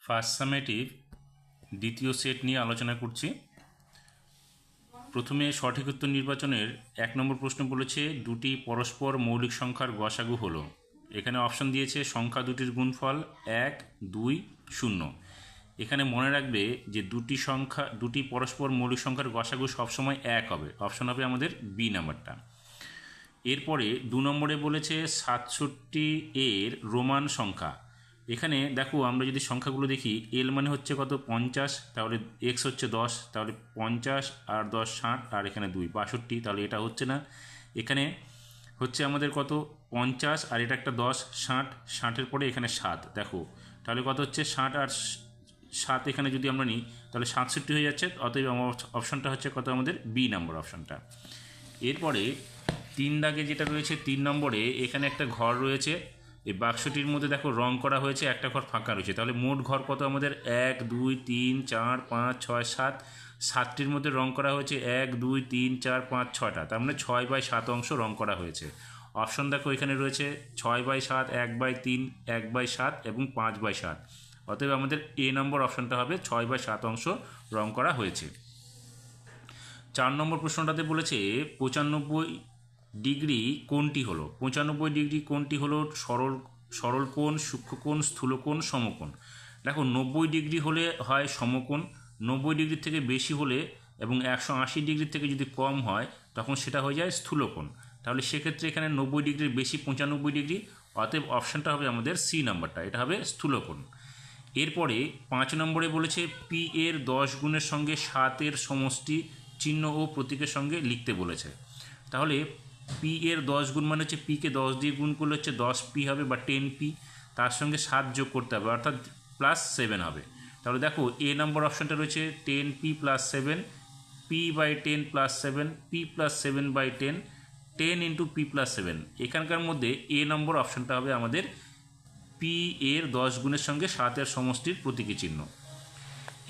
First summative, দ্বিতীয় set নিয়ে আলোচনা করছি। প্রথমে সঠিক উত্তর নির্বাচনের এক নম্বর প্রশ্ন বলেছে, দুটি পরস্পর মৌলিক সংখ্যার গসাগু হলো। এখানে অপশন দিয়েছে, সংখ্যা দুটির গুণফল এক, দুই, শূন্য। এখানে মনে রাখবে যে দুটি সংখ্যা, দুটি পরস্পর মৌলিক সংখ্যার গসাগু সবসময় এক হবে। অপশন হবে আমাদের বি নাম্বারটা। এরপরে দু নম্বরে বলেছে, সাতষট্টি এর রোমান সংখ্যা। এখানে দেখো আমরা যদি সংখ্যাগুলো দেখি এল মানে হচ্ছে কত? পঞ্চাশ, তাহলে এক্স হচ্ছে দশ, তাহলে পঞ্চাশ আর দশ ষাট, আর এখানে দুই, বাষট্টি, তাহলে এটা হচ্ছে না। এখানে হচ্ছে আমাদের কত? পঞ্চাশ, আর এটা একটা দশ, ষাট, ষাটের পরে এখানে সাত, দেখো। তাহলে কত হচ্ছে? ষাট আর সাত এখানে যদি আমরা নিই, তাহলে সাতষট্টি হয়ে যাচ্ছে, অতএব আমার অপশনটা হচ্ছে কত আমাদের? বি নম্বর অপশানটা। এরপরে তিন দাগে যেটা রয়েছে, তিন নম্বরে এখানে একটা ঘর রয়েছে এই বাক্সটির মধ্যে দেখো রং করা হয়েছে, একটা ঘর ফাঁকা রয়েছে। তাহলে মোট ঘর কত আমাদের? এক, দুই, তিন, চার, পাঁচ, ছয়, সাত। সাতটির মধ্যে রং করা হয়েছে, এক, দুই, তিন, চার, পাঁচ ছটা তার মানে ছয় বাই সাত অংশ রং করা হয়েছে। অপশন দেখো এখানে রয়েছে, ছয় বাই সাত, এক বাই তিন, এক বাই সাত এবং পাঁচ বাই সাত। অতএব আমাদের এ নম্বর অপশনটা হবে, ছয় বাই সাত অংশ রং করা হয়েছে। চার নম্বর প্রশ্নটাতে বলেছে, পঁচানব্বই ডিগ্রি কোনটি হলো? পঁচানব্বই ডিগ্রি কোনটি হলো? সরল সরল কোণ সূক্ষ্মকোণ স্থূলকোণ সমকোণ। দেখো, নব্বই ডিগ্রি হলে হয় সমকোণ, নব্বই ডিগ্রি থেকে বেশি হলে এবং একশো আশি ডিগ্রি থেকে যদি কম হয়, তখন সেটা হয়ে যায় স্থূলকোণ তাহলে সেক্ষেত্রে এখানে নব্বই ডিগ্রির বেশি পঁচানব্বই ডিগ্রি, অতএব অপশানটা হবে আমাদের সি নাম্বারটা, এটা হবে স্থূলকোণ এরপরে পাঁচ নম্বরে বলেছে, পি এর দশ গুণের সঙ্গে সাতের সমষ্টি চিহ্ন ও প্রতীকের সঙ্গে লিখতে বলেছে। তাহলে পি এর দশ গুণ মানে হচ্ছে পিকে দশ দিয়ে গুণ করলে হচ্ছে দশ পি হবে বা টেন পি তার সঙ্গে সাত যোগ করতে হবে, অর্থাৎ প্লাস সেভেন হবে। তাহলে দেখো এ নম্বর অপশানটা রয়েছে ten p plus seven p by ten plus seven p plus seven by ten ten into p plus seven এখানকার মধ্যে এ নম্বর অপশানটা হবে আমাদের পি এর দশ গুণের সঙ্গে সাতের সমষ্টির প্রতীকী চিহ্ন।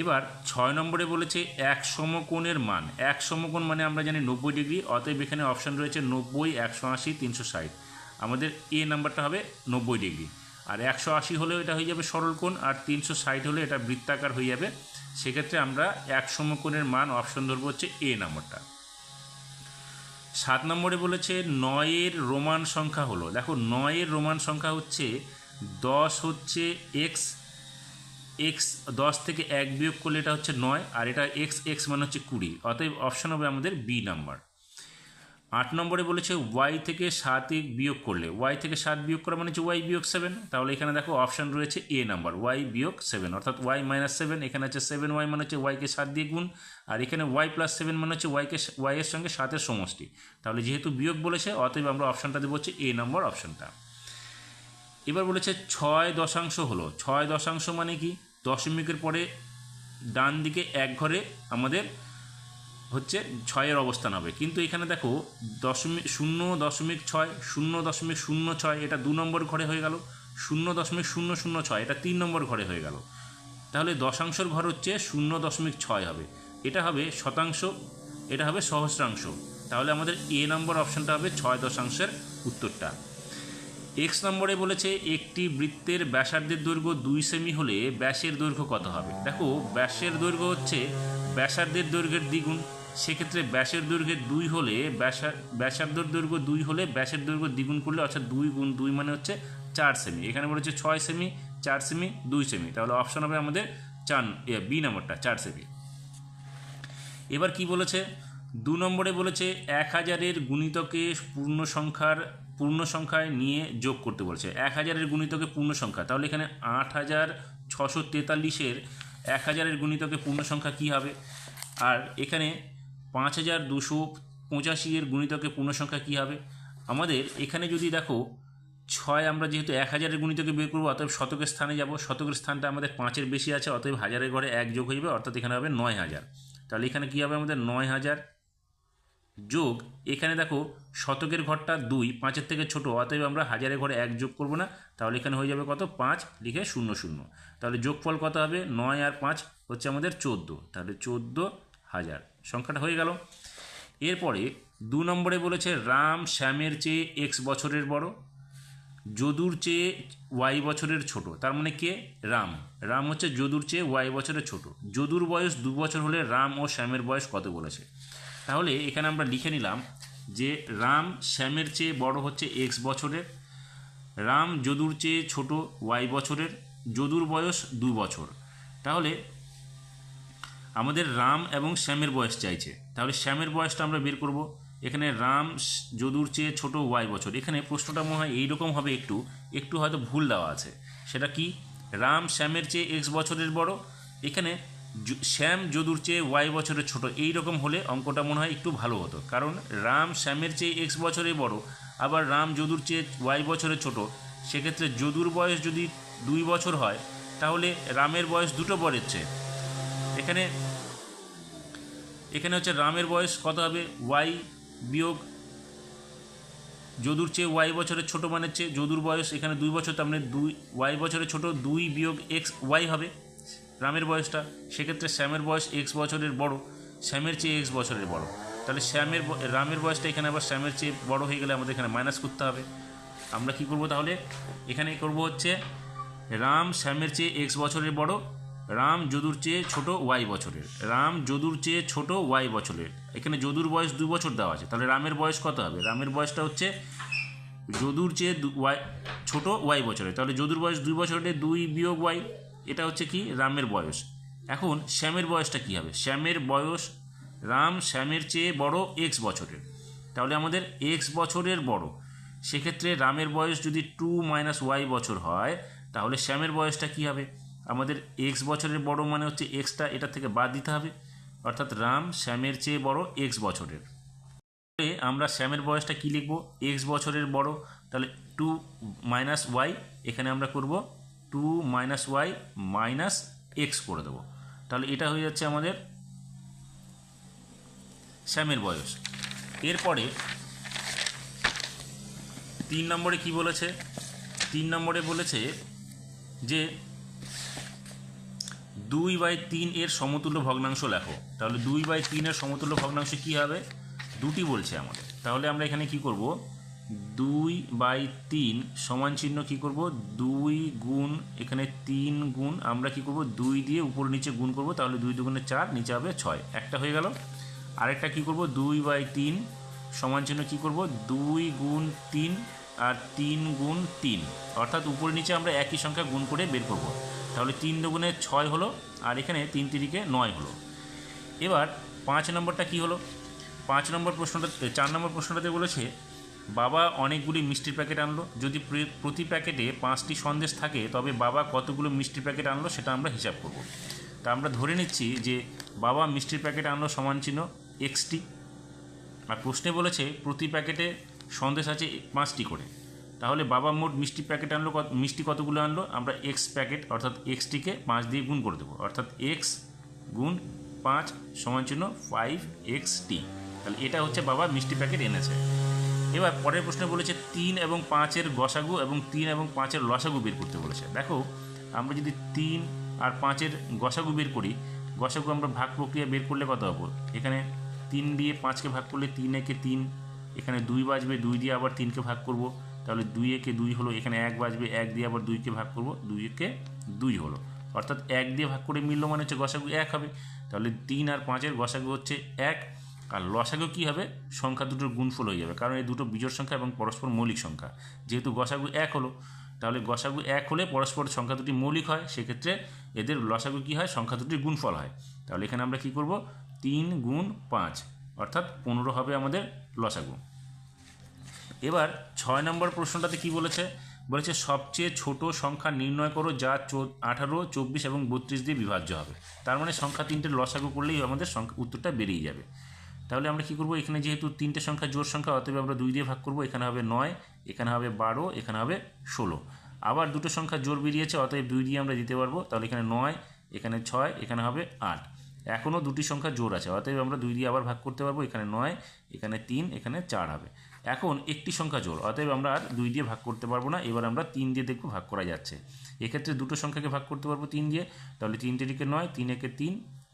এবার ছয় নম্বরে বলেছে এক সমকোণের মান। এক সমকোণ মানে আমরা জানি নব্বই ডিগ্রি, অতএব এখানে অপশান রয়েছে নব্বই, একশো আশি, তিনশো ষাট। আমাদের এ নাম্বারটা হবে নব্বই ডিগ্রি। আর একশো আশি হলেও এটা হয়ে যাবে সরল কোণ, আর তিনশো ষাট হলে এটা বৃত্তাকার হয়ে যাবে। সেক্ষেত্রে আমরা এক সমকোণের মান অপশন ধরবো হচ্ছে এ নাম্বারটা। সাত নম্বরে বলেছে নয়ের রোমান সংখ্যা হলো। দেখো, নয়ের রোমান সংখ্যা হচ্ছে দশ হচ্ছে এক্স এক্স দশ থেকে এক বিয়োগ করলে এটা হচ্ছে নয়, আর এটা এক্স এক্স মানে হচ্ছে কুড়ি। অতএব অপশান হবে আমাদের বি নাম্বার আট নম্বরে বলেছে ওয়াই থেকে সাত বিয়োগ করলে। ওয়াই থেকে সাত বিয়োগ করা মানে হচ্ছে ওয়াই বিয়োগ সেভেন তাহলে এখানে দেখো অপশান রয়েছে এ নাম্বার ওয়াই বিয়োগ সেভেন অর্থাৎ ওয়াই মাইনাস সেভেন এখানে হচ্ছে সেভেন ওয়াই মানে হচ্ছে ওয়াইকে সাত দিয়ে গুণ, আর এখানে ওয়াই প্লাস সেভেন মানে হচ্ছে ওয়াইকে ওয়াইয়ের সঙ্গে সাতের সমষ্টি। তাহলে যেহেতু বিয়োগ বলেছে, অতএব আমরা অপশানটা দেবো হচ্ছে এ নম্বর অপশানটা এবার বলেছে ছয় দশাংশ হলো। ছয় দশাংশ মানে কি? দশমিকের পরে ডান দিকে এক ঘরে আমাদের হচ্ছে ছয়ের অবস্থান হবে। কিন্তু এখানে দেখো দশমিক শূন্য দশমিক ছয়, শূন্য দশমিক শূন্য ছয়, এটা দু নম্বর ঘরে হয়ে গেল। শূন্য দশমিক শূন্য শূন্য ছয়, এটা তিন নম্বর ঘরে হয়ে গেল। তাহলে দশাংশের ঘর হচ্ছে শূন্য দশমিক ছয় হবে। এটা হবে শতাংশ, এটা হবে সহস্রাংশ। তাহলে আমাদের এ নম্বর অপশানটা হবে ছয় দশাংশের উত্তরটা। এক্স নম্বরে বলেছে, একটি বৃত্তের ব্যাসার্ধের দৈর্ঘ্য দুই সেমি হলে ব্যাসের দৈর্ঘ্য কত হবে? দেখো, ব্যাসের দৈর্ঘ্য হচ্ছে ব্যাসার্ধের দৈর্ঘ্যের দ্বিগুণ। সেক্ষেত্রে ব্যাসের দৈর্ঘ্যের দুই হলে ব্যাসা ব্যাসার্ধর দৈর্ঘ্য দুই হলে ব্যাসের দৈর্ঘ্য দ্বিগুণ করলে অর্থাৎ দুই গুণ দুই মানে হচ্ছে চার সেমি। এখানে বলেছে ছয় সেমি, চার সেমি, দুই সেমি। তাহলে অপশন হবে আমাদের চার বি নম্বরটা, চার সেমি। এবার কি বলেছে? দু নম্বরে বলেছে, এক হাজারের গুণিতকে পূর্ণ সংখ্যার পূর্ণ সংখ্যায় নিয়ে যোগ করতে বলেছে। এক হাজারের গুণিতকে পূর্ণ সংখ্যা। তাহলে এখানে আট হাজার ছশো তেতাল্লিশের এক হাজারের গুণিতকে পূর্ণ সংখ্যা কী হবে? আর এখানে পাঁচ হাজার দুশো পঁচাশি এর গুণিতকে পূর্ণ সংখ্যা কী হবে? আমাদের এখানে যদি দেখো, ছয় আমরা যেহেতু এক হাজারের গুণিতকে বের করব, অতএব শতকের স্থানে যাব। শতকের স্থানটা আমাদের পাঁচের বেশি আছে, অতএব হাজারের ঘরে এক যোগ হয়ে যাবে, অর্থাৎ এখানে হবে নয় হাজার। তাহলে এখানে কী হবে আমাদের? নয় হাজার যোগ, এখানে দেখো শতকের ঘরটা দুই, পাঁচের থেকে ছোট, অতএব আমরা হাজারের ঘরে এক যোগ করব না, তাহলে এখানে হয়ে যাবে কত? পাঁচ, লিখে শূন্য শূন্য। তাহলে যোগফল কত হবে? নয় আর পাঁচ হচ্ছে আমাদের চোদ্দ, তাহলে চোদ্দ হাজার। সংখ্যাটা হয়ে গেল। এরপরে দু নম্বরে বলেছে রাম শ্যামের চেয়ে এক্স বছরের বড়, যদুর চেয়ে ওয়াই বছরের ছোট, তার মানে কে? রাম। রাম হচ্ছে যদুর চেয়ে ওয়াই বছরের ছোট। যদুর বয়স দু বছর হলে রাম ও শ্যামের বয়স কত বলেছে? তাহলে এখানে আমরা লিখে নিলাম যে রাম শ্যামের চেয়ে বড় হচ্ছে এক্স বছরের, রাম যদুর চেয়ে ছোট ওয়াই বছরের, যদুর বয়স দু বছর। তাহলে আমাদের রাম এবং শ্যামের বয়স চাইছে। তাহলে শ্যামের বয়সটা আমরা বের করব। এখানে রাম যদুর চেয়ে ছোট ওয়াই বছর। এখানে প্রশ্নটা মনে হয় এইরকম হবে একটু একটু হয়তো ভুল দেওয়া আছে। সেটা কি? রাম শ্যামের চেয়ে এক্স বছরের বড়। এখানে শ্যাম যদুর চেয়ে ওয়াই বছরের ছোট। এই রকম হলে অঙ্কটা মনে হয় একটু ভালো হতো। কারণ রাম শ্যামের চেয়ে এক্স বছরের বড়, আবার রাম যদুর চেয়ে ওয়াই বছরের ছোট। সেক্ষেত্রে যদুর বয়স যদি দুই বছর হয়, তাহলে রামের বয়স দুটো বরের চেয়ে। এখানে এখানে হচ্ছে রামের বয়স কত হবে? ওয়াই বিয়োগ যদুর চেয়ে ওয়াই বছরের ছোট মানের চেয়ে যদুর বয়স এখানে দুই বছর, তার মানে দুই, ওয়াই বছরের ছোট দুই বিয়োগ এক্স ওয়াই হবে। রামের বয়সটা, সেক্ষেত্রে শ্যামের বয়স এক্স বছরের বড় শ্যামের চেয়ে এক্স বছরের বড়। তাহলে শ্যামের রামের বয়সটা এখানে আবার শ্যামের চেয়ে বড় হয়ে গেলে আমাদের এখানে মাইনাস করতে হবে। আমরা কি করব তাহলে? এখানে করব হচ্ছে, রাম শ্যামের চেয়ে এক্স বছরের বড়, রাম যদুর চেয়ে ছোট ওয়াই বছরের। রাম যদুর চেয়ে ছোট ওয়াই বছরের। এখানে যদুর বয়স দু বছর দেওয়া আছে। তাহলে রামের বয়স কত হবে? রামের বয়সটা হচ্ছে যদুর চেয়ে ওয়াই ছোট ওয়াই বছরের। তাহলে যদুর বয়স দুই বছরের, দুই বিয়োগ ওয়াই এটা হচ্ছে কি? রামের বয়স। এখন শ্যামের বয়সটা কি হবে? শ্যামের বয়স, রাম শ্যামের চেয়ে বড় এক্স বছরের। তাহলে আমাদের এক্স বছরের বড়। সেক্ষেত্রে রামের বয়স যদি টু মাইনাস ওয়াই বছর হয়, তাহলে শ্যামের বয়সটা কি হবে? আমাদের এক্স বছরের বড় মানে হচ্ছে এক্সটা এটা থেকে বাদ দিতে হবে। অর্থাৎ রাম শ্যামের চেয়ে বড় এক্স বছরের। তাহলে আমরা শ্যামের বয়সটা কী লিখব? এক্স বছরের বড়। তাহলে টু মাইনাস ওয়াই এখানে আমরা করব two minus y minus x করে দেবো। তাহলে এটা হয়ে যাচ্ছে আমাদের শ্যামের বয়স। এরপরে তিন নম্বরে কি বলেছে? তিন নম্বরে বলেছে যে দুই বাই তিন এর সমতুল্য ভগ্নাংশ লেখো। তাহলে দুই বাই তিনের সমতুল্য ভগ্নাংশ কী হবে? দুটি বলছে আমাদের। তাহলে আমরা এখানে কি করব? দুই বাই তিন সমান চিহ্ন কী করব? দুই গুণ, এখানে তিন গুণ, আমরা কি করব? দুই দিয়ে উপর নিচে গুণ করব, তাহলে দুই দুগুণে চার নিচে হবে ছয়। একটা হয়ে গেল। আরেকটা কি করব? দুই বাই তিন সমান চিহ্ন কী করব? দুই গুণ তিন আর তিন গুণ তিন। অর্থাৎ উপর নিচে আমরা একই সংখ্যা গুণ করে বের করব। তাহলে তিন দুগুণে ছয় হলো, আর এখানে তিন তিরিকে নয় হলো। এবার পাঁচ নম্বরটা কি হলো? পাঁচ নম্বর প্রশ্নটা, চার নম্বর প্রশ্নটাতে বলেছে বাবা অনেকগুলি মিষ্টির প্যাকেট আনলো। যদি প্রতি প্যাকেটে পাঁচটি সন্দেশ থাকে, তবে বাবা কতগুলো মিষ্টির প্যাকেট আনলো সেটা আমরা হিসাব করব। তা আমরা ধরে নিচ্ছি যে বাবা মিষ্টির প্যাকেট আনলো সমান চিহ্ন এক্সটি। আর প্রশ্নে বলেছে, প্রতি প্যাকেটে সন্দেশ আছে পাঁচটি করে। তাহলে বাবা মোট মিষ্টি প্যাকেট আনলো মিষ্টি কতগুলো আনলো? আমরা এক্স প্যাকেট, অর্থাৎ এক্সটিকে পাঁচ দিয়ে গুণ করে দেবো। অর্থাৎ এক্স গুণ পাঁচ সমান চিহ্ন ফাইভ এক্স টি তাহলে এটা হচ্ছে বাবা মিষ্টি প্যাকেট এনেছে। এবার পরের প্রশ্নে বলেছে তিন এবং পাঁচের গসাগু এবং তিন এবং পাঁচের লসাগু বের করতে বলেছে। দেখো, আমরা যদি তিন আর পাঁচের গসাগু বের করি, গসাগু আমরা ভাগ প্রক্রিয়া বের করলে কত হব এখানে তিন দিয়ে পাঁচকে ভাগ করলে তিন একে তিন, এখানে দুই বাজবে, দুই দিয়ে আবার তিনকে ভাগ করব। তাহলে দুই একে দুই হলো, এখানে এক বাজবে, এক দিয়ে আবার দুইকে ভাগ করব, দুই একে দুই হলো। অর্থাৎ এক দিয়ে ভাগ করে মিললো মানে হচ্ছে গসাগু এক হবে। তাহলে তিন আর পাঁচের গসাগু হচ্ছে এক আর লসাগু কী হবে? সংখ্যা দুটোর গুণফল হয়ে যাবে। কারণ এই দুটো বিজোড় সংখ্যা এবং পরস্পর মৌলিক সংখ্যা। যেহেতু গসাগু এক হলো, তাহলে গসাগু এক হলে পরস্পর সংখ্যা দুটি মৌলিক হয়। সেক্ষেত্রে এদের লসাগু কী হয়? সংখ্যা দুটির গুণফল হয়। তাহলে এখানে আমরা কী করব? তিন গুণ পাঁচ, অর্থাৎ পনেরো হবে আমাদের লসাগু। এবার ছয় নম্বর প্রশ্নটাতে কি বলেছে? বলেছে, সবচেয়ে ছোট সংখ্যা নির্ণয় করো যা চো- আঠারো, চব্বিশ এবং বত্রিশ দিয়ে বিভাজ্য হবে। তার মানে সংখ্যা তিনটে লসাগু করলেই আমাদের সংখ্যা, উত্তরটা বেরিয়ে যাবে। তাহলে আমরা কি করব? এখানে যেহেতু তিনটে সংখ্যা জোর সংখ্যা, অতএব আমরা দুই দিয়ে ভাগ করব। এখানে হবে নয়, এখানে হবে বারো, এখানে হবে ষোলো। আবার দুটো সংখ্যা জোর বেরিয়েছে, অতএব দুই দিয়ে আমরা দিতে পারব। তাহলে এখানে নয়, এখানে ছয়, এখানে হবে আট। এখনও দুটি সংখ্যা জোর আছে, অতএব আমরা দুই দিয়ে আবার ভাগ করতে পারব। এখানে নয়, এখানে তিন, এখানে চার হবে। এখন একটি সংখ্যা জোর অতএব আমরা আর দুই দিয়ে ভাগ করতে পারব না। এবার আমরা তিন দিয়ে দেখব ভাগ করা যাচ্ছে। এক্ষেত্রে দুটো সংখ্যাকে ভাগ করতে পারব তিন দিয়ে। তাহলে তিন তিরিকে নয়, তিন একে তিন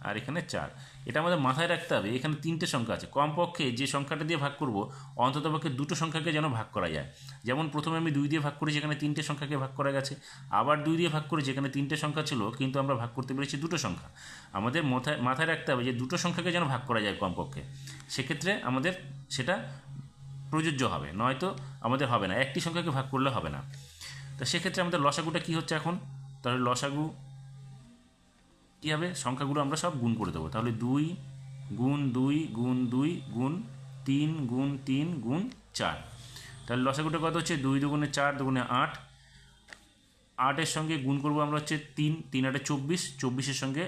আর এখানে চার। এটা আমাদের মাথায় রাখতে হবে, এখানে তিনটে সংখ্যা আছে। কমপক্ষে যে সংখ্যাটা দিয়ে ভাগ করব অন্ততপক্ষে দুটো সংখ্যাকে যেন ভাগ করা যায়। যেমন প্রথমে আমি দুই দিয়ে ভাগ করেছি এখানে তিনটে সংখ্যাকে ভাগ করা গেছে। আবার দুই দিয়ে ভাগ করেছি এখানে তিনটে সংখ্যা ছিল, কিন্তু আমরা ভাগ করতে পেরেছি দুটো সংখ্যা। আমাদের মাথায় মাথায় রাখতে হবে যে দুটো সংখ্যাকে যেন ভাগ করা যায় কমপক্ষে। সেক্ষেত্রে আমাদের সেটা প্রযোজ্য হবে, নয়তো আমাদের হবে না। একটি সংখ্যাকে ভাগ করলে হবে না। তো সেক্ষেত্রে আমাদের লসাগুটা কী হচ্ছে এখন? তাহলে লসাগু কী হবে? সংখ্যাগুলো আমরা সব গুণ করে দেবো। তাহলে দুই গুণ দুই গুণ দুই গুণ তিন গুণ তিন গুণ চার। তাহলে লসাগুটা কত হচ্ছে? দুই দুগুণে চার দুগুণে আট। আটের সঙ্গে গুণ করব আমরা হচ্ছে তিন। তিন আটে চব্বিশ। চব্বিশের সঙ্গে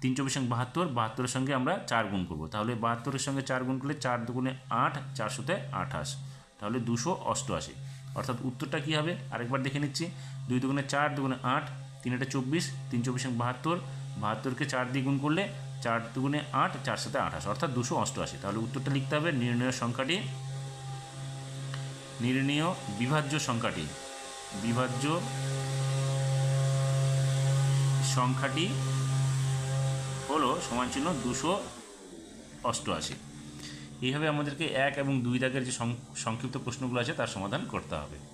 তিন, চব্বিশ সঙ্গে বাহাত্তর। বাহাত্তরের সঙ্গে আমরা চার গুণ করব। তাহলে বাহাত্তরের সঙ্গে চার গুণ করলে চার দুগুণে আট চারশোতে আঠাশ। তাহলে দুশো অষ্টআশি। অর্থাৎ উত্তরটা কী হবে? আরেকবার দেখে নিচ্ছি। দুই দুগুণে চার দুগুণে আট, তিন আটে চব্বিশ, তিন, চব্বিশ বাহাত্তর বাহাত্তরকে চার দিয়ে গুণ করলে চার দুগুণে আট, চার সাথে আঠাশ, অর্থাৎ দুশো অষ্টআশি। তাহলে উত্তরটা লিখতে হবে নির্ণয় সংখ্যাটি। নির্ণীয় বিভাজ্য সংখ্যাটি। বিভাজ্য সংখ্যাটি হলো সমান চিহ্ন দুশো অষ্টআশি। এইভাবে আমাদেরকে এক এবং দুই দাগের যে সংক্ষিপ্ত প্রশ্নগুলো আছে তার সমাধান করতে হবে।